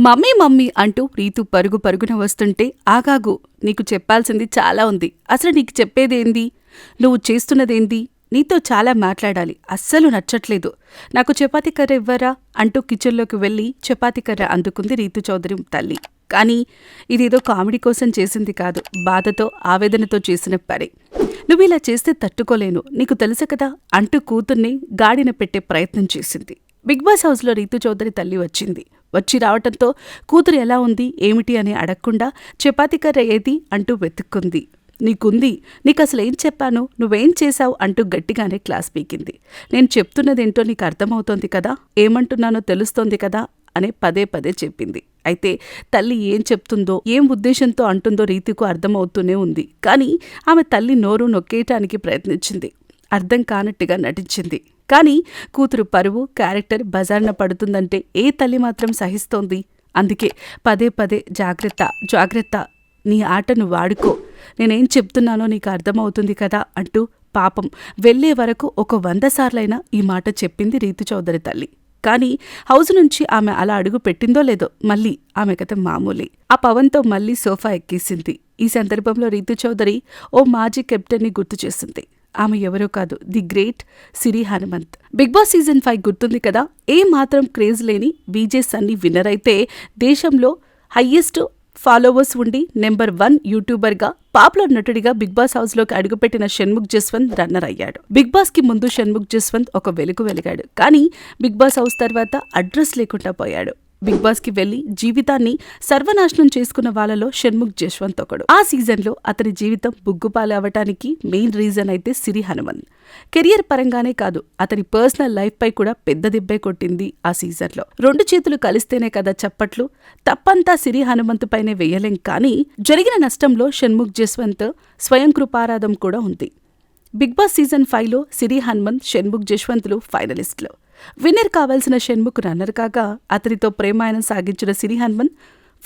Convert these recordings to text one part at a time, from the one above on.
Mummy mummy అంటూ రీతు పరుగు పరుగున వస్తుంటే ఆగాగు నీకు చెప్పాల్సింది చాలా ఉంది. అసలు నీకు చెప్పేదేంది? నువ్వు చేస్తున్నదేంది? నీతో చాలా మాట్లాడాలి. అస్సలు నచ్చట్లేదు. నాకు చపాతీ కర్ర ఇవ్వరా? అంటూ కిచెన్లోకి వెళ్ళి చపాతీ కర్ర అందుకుంది రీతు చౌదరి తల్లి. కానీ ఇదేదో కామెడీ కోసం చేసింది కాదు. బాధతో ఆవేదనతో చేసిన పని. నువ్వు ఇలా చేస్తే తట్టుకోలేను. నీకు తెలుసు కదా? అంటూ కూతుర్ని గాడిన పెట్టే ప్రయత్నం చేసింది. బిగ్ బాస్ హౌస్లో రీతు చౌదరి తల్లి వచ్చింది. వచ్చి రావటంతో కూతురు ఎలా ఉంది ఏమిటి అని అడగకుండా చపాతీ కర్ర ఏది అంటూ వెతుక్కుంది. నీకుంది నీకు అసలు ఏం చెప్పాను నువ్వేం చేశావు అంటూ గట్టిగానే క్లాస్ పీకింది. నేను చెప్తున్నదేంటో నీకు అర్థమవుతోంది కదా ఏమంటున్నానో తెలుస్తోంది కదా అని పదే పదే చెప్పింది. అయితే తల్లి ఏం చెప్తుందో ఏం ఉద్దేశంతో అంటుందో రీతికు అర్థమవుతూనే ఉంది. కానీ ఆమె తల్లి నోరు నొక్కేయటానికి ప్రయత్నించింది. అర్థం కానట్టుగా నటించింది. కానీ కూతురు పరువు క్యారెక్టర్ బజార్న పడుతుందంటే ఏ తల్లి మాత్రం సహిస్తోంది. అందుకే పదే పదే జాగ్రత్త జాగ్రత్త నీ ఆటను వాడుకో. నేనేం చెప్తున్నానో నీకు అర్థమవుతుంది కదా అంటూ పాపం వెళ్ళే వరకు ఒక వంద సార్లైనా ఈ మాట చెప్పింది రీతు చౌదరి తల్లి. కానీ హౌస్ నుంచి ఆమె అలా అడుగు పెట్టిందో లేదో మళ్ళీ ఆమె కథ మామూలే. ఆ పవన్తో మళ్ళీ సోఫా ఎక్కేసింది. ఈ సందర్భంలో రీతు చౌదరి ఓ మాజీ కెప్టెన్ని గుర్తు చేసింది. ఆమె ఎవరో కాదు. The great Siri Hanumanth. Bigg Boss season five గుర్తుంది కదా? ఏ మాత్రం క్రేజ్ లేని బీజే సన్నీ విన్నర్ అయితే దేశంలో హయ్యెస్ట్ ఫాలోవర్స్ ఉండి నెంబర్ వన్ యూట్యూబర్గా పాపులర్ నటుడిగా బిగ్ బాస్ హౌస్లోకి అడుగుపెట్టిన షణ్ముఖ్ జస్వంత్ రన్నర్ అయ్యాడు. బిగ్ బాస్కి ముందు షణ్ముఖ్ జస్వంత్ ఒక వెలుగు వెలిగాడు. కానీ బిగ్ బాస్ హౌస్ తర్వాత అడ్రస్ లేకుండా పోయాడు. బిగ్ బాస్కి వెళ్ళి జీవితాన్ని సర్వనాశనం చేసుకున్న వాళ్ళలో షణ్ముఖ్ జశ్వంత్ ఒకడు. ఆ సీజన్లో అతని జీవితం బుగ్గుపాలు అవటానికి మెయిన్ రీజన్ అయితే సిరి హనుమంత్. కెరియర్ పరంగానే కాదు అతని పర్సనల్ లైఫ్ పై కూడా పెద్ద దెబ్బే కొట్టింది ఆ సీజన్లో. రెండు చేతులు కలిస్తేనే కదా చప్పట్లు తప్పంతా సిరి హనుమంత్ పైనే వెయ్యలేం కానీ జరిగిన నష్టంలో షణ్ముఖ్ జస్వంత్ స్వయం కృపారాధం కూడా ఉంది. బిగ్ బాస్ సీజన్ ఫైవ్లో సిరి హనుమంత్ షణ్ముఖ్ జశ్వంత్లు ఫైనలిస్టులు. విన్నర్ కావాల్సిన షణ్ముఖ్ రన్నర్ కాగా అతనితో ప్రేమాయణం సాగించిన సిరి హనుమంత్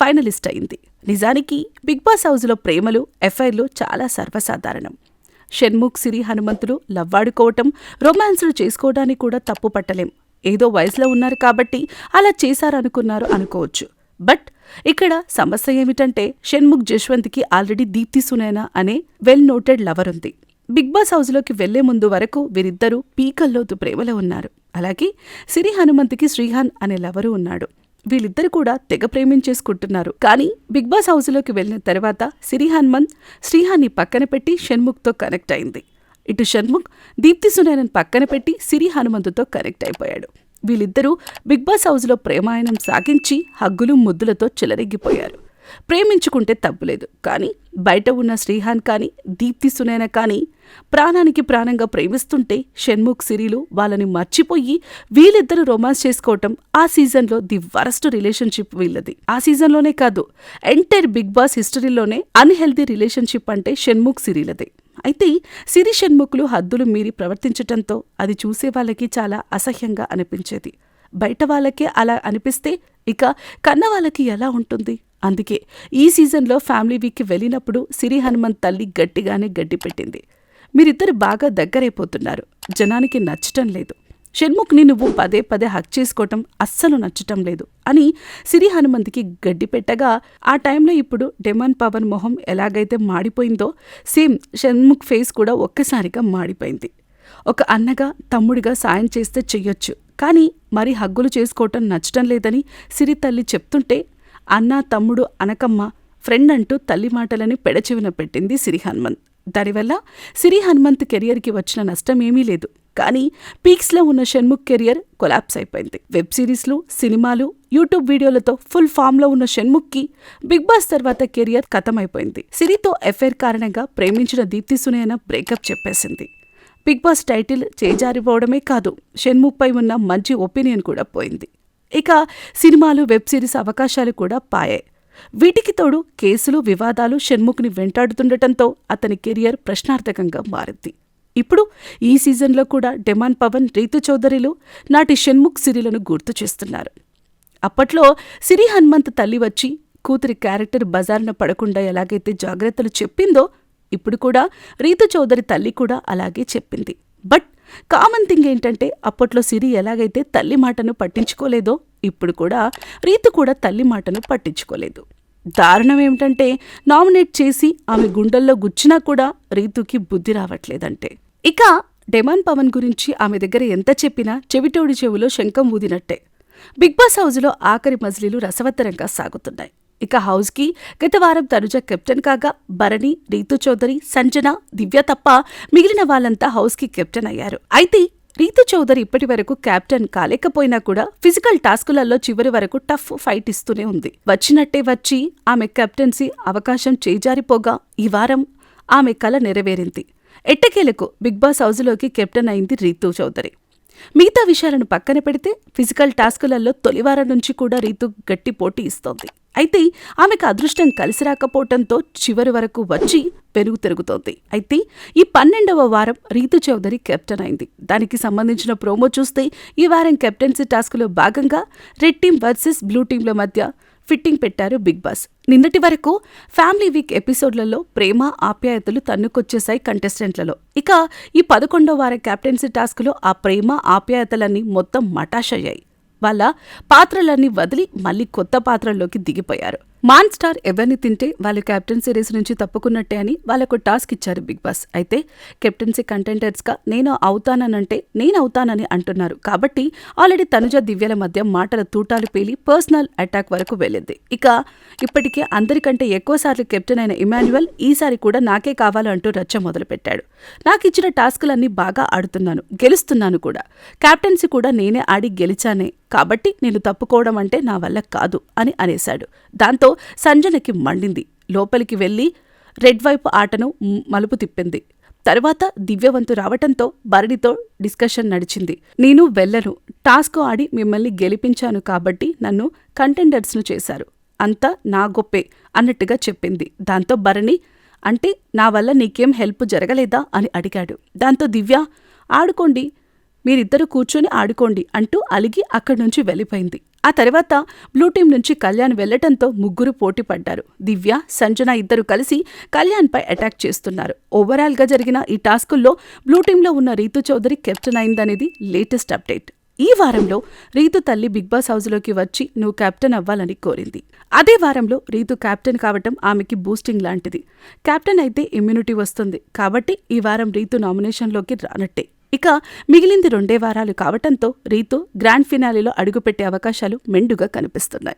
ఫైనలిస్ట్ అయింది. నిజానికి బిగ్ బాస్ హౌస్లో ప్రేమలు ఎఫ్ఐఆర్లు చాలా సర్వసాధారణం. షణ్ముఖ్ సిరి హనుమంతులు లవ్వాడుకోవటం రొమాన్స్లు చేసుకోవడానికి కూడా తప్పు పట్టలేం. ఏదో వయసులో ఉన్నారు కాబట్టి అలా చేశారనుకున్నారు అనుకోవచ్చు. బట్ ఇక్కడ సమస్య ఏమిటంటే షణ్ముఖ్ జశ్వంత్కి ఆల్రెడీ దీప్తి సునేనా అనే వెల్ నోటెడ్ లవర్ ఉంది. బిగ్ బాస్ హౌస్లోకి వెళ్ళే ముందు వరకు వీరిద్దరూ పీకల్లోతు ప్రేమలో ఉన్నారు. అలాగే సిరి హనుమంత్కి శ్రీహాన్ అనే లవరు ఉన్నాడు. వీళ్ళిద్దరు కూడా తెగ ప్రేమించేసుకుంటున్నారు. కానీ బిగ్ బాస్ హౌస్లోకి వెళ్ళిన తర్వాత సిరి హనుమంత్ శ్రీహాన్ని పక్కన పెట్టి షణ్ముఖ్తో కనెక్ట్ అయింది. ఇటు షణ్ముఖ్ దీప్తి సునైనన్ పక్కన పెట్టి సిరి హనుమంతుతో కనెక్ట్ అయిపోయాడు. వీళ్ళిద్దరూ బిగ్ బాస్ హౌస్లో ప్రేమాయణం సాగించి హగ్గులు ముద్దులతో చెలరెగ్గిపోయారు ప్రేమించుకుంటే తప్పులేదు కానీ బయట ఉన్న శ్రీహాన్ కానీ దీప్తి సునైన కానీ ప్రాణానికి ప్రాణంగా ప్రేమిస్తుంటే షణ్ముఖ్ సిరిలు వాళ్ళని మర్చిపోయి వీళ్ళిద్దరూ రొమాన్స్ చేసుకోవటం ఆ సీజన్లో ది వరస్ట్ రిలేషన్షిప్ వీళ్ళది. ఆ సీజన్లోనే కాదు ఎంటైర్ బిగ్ బాస్ హిస్టరీలోనే అన్హెల్దీ రిలేషన్షిప్ అంటే షణ్ముఖ్ సిరిలదే. అయితే సిరి షణ్ముఖులు హద్దులు మీరి ప్రవర్తించటంతో అది చూసే వాళ్ళకి చాలా అసహ్యంగా అనిపించేది. బయట వాళ్ళకే అలా అనిపిస్తే ఇక కన్న వాళ్ళకి ఎలా ఉంటుంది? అందుకే ఈ సీజన్లో ఫ్యామిలీ వీక్కి వెళ్ళినప్పుడు సిరి హనుమంత్ తల్లి గట్టిగానే గడ్డి పెట్టింది. మీరిద్దరు బాగా దగ్గరైపోతున్నారు. జనానికి నచ్చటం లేదు. షణ్ముఖ్ని నువ్వు పదే పదే హక్ చేసుకోవటం అస్సలు నచ్చటం లేదు అని సిరి హనుమంత్కి గడ్డి పెట్టగా ఆ టైంలో ఇప్పుడు డెమన్ పవన్ మొహం ఎలాగైతే మాడిపోయిందో సేమ్ షణ్ముఖ్ ఫేస్ కూడా ఒక్కసారిగా మాడిపోయింది. ఒక అన్నగా తమ్ముడిగా సాయం చేస్తే చెయ్యొచ్చు. కానీ మరి హగ్గులు చేసుకోవటం నచ్చటం లేదని సిరి తల్లి చెప్తుంటే అన్న తమ్ముడు అనకమ్మ ఫ్రెండ్ అంటూ తల్లి మాటలని పెడచెవిన పెట్టింది సిరి హనుమంత్. దానివల్ల సిరి హనుమంత్ కెరియర్కి వచ్చిన నష్టం ఏమీ లేదు. కానీ పీక్స్లో ఉన్న షణ్ముఖ్ కెరియర్ కొలాప్స్ అయిపోయింది. వెబ్ సిరీస్లు సినిమాలు యూట్యూబ్ వీడియోలతో ఫుల్ ఫామ్లో ఉన్న షణ్ముఖ్కి బిగ్ బాస్ తర్వాత కెరియర్ ఖతమైపోయింది సిరితో ఎఫైర్ కారణంగా ప్రేమించిన దీప్తి సునయన బ్రేకప్ చెప్పేసింది. బిగ్ బాస్ టైటిల్ చేజారిపోవడమే కాదు షణ్ముఖ్పై ఉన్న మంచి ఒపీనియన్ కూడా పోయింది. ఇక సినిమాలు వెబ్ సిరీస్ అవకాశాలు కూడా పాయే. వీటికి తోడు కేసులు వివాదాలు షణ్ముఖ్ని వెంటాడుతుండటంతో అతని కెరియర్ ప్రశ్నార్థకంగా మారింది. ఇప్పుడు ఈ సీజన్లో కూడా డెమాన్ పవన్ రీతు చౌదరిలు నాటి షణ్ముఖ్ సిరిలను గుర్తు చేస్తున్నారు. అప్పట్లో సిరి హనుమంత్ తల్లి వచ్చి కూతురి క్యారెక్టర్ బజార్న పడకుండా ఎలాగైతే జాగ్రత్తలు చెప్పిందో ఇప్పుడు కూడా రీతు చౌదరి తల్లి కూడా అలాగే చెప్పింది. బట్ కామన్ థింగ్ ఏంటంటే అప్పట్లో సిరి ఎలాగైతే తల్లి మాటను పట్టించుకోలేదో ఇప్పుడు కూడా రీతు కూడా తల్లి మాటను పట్టించుకోలేదు. దారుణం ఏమిటంటే నామినేట్ చేసి ఆమె గుండెల్లో గుచ్చినా కూడా రీతుకి బుద్ధి రావట్లేదంటే. ఇక డెమాన్ పవన్ గురించి ఆమె దగ్గర ఎంత చెప్పినా చెవిటోడి చెవిలో శంఖం ఊదినట్టే. బిగ్ బాస్ హౌజ్లో ఆఖరి మజిలీలు రసవత్తరంగా సాగుతున్నాయి. ఇక హౌస్కి గత వారం తనుజ కెప్టెన్ కాగా భరణి రీతు చౌదరి సంజన దివ్య తప్ప మిగిలిన వాళ్ళంతా హౌస్కి కెప్టెన్ అయ్యారు. అయితే రీతు చౌదరి ఇప్పటి వరకు కెప్టెన్ కాలేకపోయినా కూడా ఫిజికల్ టాస్కులలో చివరి వరకు టఫ్ ఫైట్ ఇస్తూనే ఉంది. వచ్చినట్టే వచ్చి ఆమె కెప్టెన్సీ అవకాశం చేజారిపోగా ఈ వారం ఆమె కల నెరవేరింది. ఎట్టకేలకు బిగ్ బాస్ హౌజ్లోకి కెప్టెన్ అయింది రీతు చౌదరి. మిగతా విషయాలను పక్కన పెడితే ఫిజికల్ టాస్కులలో తొలివారం నుంచి కూడా రీతు గట్టి పోటీ ఇస్తోంది. అయితే ఆమెకు అదృష్టం కలిసి రాకపోవటంతో చివరి వరకు వచ్చి పెరుగు తిరుగుతోంది. అయితే ఈ పన్నెండవ వారం రీతు చౌదరి కెప్టెన్ అయింది. దానికి సంబంధించిన ప్రోమో చూస్తే ఈ వారం కెప్టెన్సీ టాస్క్లో భాగంగా రెడ్ టీం వర్సెస్ బ్లూ టీంల మధ్య ఫిట్టింగ్ పెట్టారు బిగ్ బాస్. నిన్నటి వరకు ఫ్యామిలీ వీక్ ఎపిసోడ్లలో ప్రేమ ఆప్యాయతలు తన్నుకొచ్చేశాయి కంటెస్టెంట్లలో. ఇక ఈ పదకొండో వారం కెప్టెన్సీ టాస్క్లో ఆ ప్రేమ ఆప్యాయతలన్నీ మొత్తం మటాష్ అయ్యాయి వాళ్ళ పాత్రలన్నీ వదిలి మళ్ళీ కొత్త పాత్రల్లోకి దిగిపోయారు. మాన్ స్టార్ ఎవరిని తింటే వాళ్ళు కెప్టెన్ సిరీస్ నుంచి తప్పుకున్నట్టే అని వాళ్ళకు టాస్క్ ఇచ్చారు బిగ్ బాస్. అయితే కెప్టెన్సీ కంటెంటర్స్గా నేను అవుతానంటే నేను అవుతానని అంటున్నారు. కాబట్టి ఆల్రెడీ తనుజ దివ్యల మధ్య మాటల తూటాలు పేలి పర్సనల్ అటాక్ వరకు వెళ్ళింది. ఇక ఇప్పటికే అందరికంటే ఎక్కువసార్లు కెప్టెన్ అయిన ఇమాన్యువల్ ఈసారి కూడా నాకే కావాలంటూ రచ్చ మొదలుపెట్టాడు. నాకు ఇచ్చిన టాస్కులన్నీ బాగా ఆడుతున్నాను గెలుస్తున్నాను కూడా. కెప్టెన్సీ కూడా నేనే ఆడి గెలిచానే కాబట్టి నేను తప్పుకోవడం అంటే నా వల్ల కాదు అని అనేశాడు. దాంతో సంజనకి మండింది. లోపలికి వెళ్ళి రెడ్ వైపు ఆటను మలుపు తిప్పింది. తర్వాత దివ్యవంతు రావటంతో భరణితో డిస్కషన్ నడిచింది. నేను వెళ్ళను. టాస్క్ ఆడి మిమ్మల్ని గెలిపించాను కాబట్టి నన్ను కంటెండర్స్ను చేశారు. అంతా నా గొప్పే అన్నట్టుగా చెప్పింది. దాంతో భరణి అంటే నా వల్ల నీకేం హెల్ప్ జరగలేదా? అని అడిగాడు. దాంతో దివ్య ఆడుకోండి. మీరిద్దరూ కూర్చొని ఆడుకోండి అంటూ అలిగి అక్కడి నుంచి వెళ్ళిపోయింది. ఆ తర్వాత బ్లూ టీం నుంచి కళ్యాణ్ వెళ్ళటంతో ముగ్గురు పోటీ పడ్డారు. దివ్య సంజన ఇద్దరు కలిసి కళ్యాణ్పై అటాక్ చేస్తున్నారు. ఓవరాల్గా జరిగిన ఈ టాస్కుల్లో బ్లూ టీంలో ఉన్న రీతు చౌదరి కెప్టెన్ అయిందనేది లేటెస్ట్ అప్డేట్. ఈ వారంలో రీతు తల్లి బిగ్ బాస్ హౌస్లోకి వచ్చి నువ్వు కెప్టెన్ అవ్వాలని కోరింది. అదే వారంలో రీతు కెప్టెన్ కావటం ఆమెకి బూస్టింగ్ లాంటిది. కెప్టెన్ అయితే ఇమ్యూనిటీ వస్తుంది. కాబట్టి ఈ వారం రీతు నామినేషన్లోకి రానట్టే. ఇక మిగిలింది రెండే వారాలు కావటంతో రీతు గ్రాండ్ ఫినాలిలో అడుగుపెట్టే అవకాశాలు మెండుగా కనిపిస్తున్నాయి.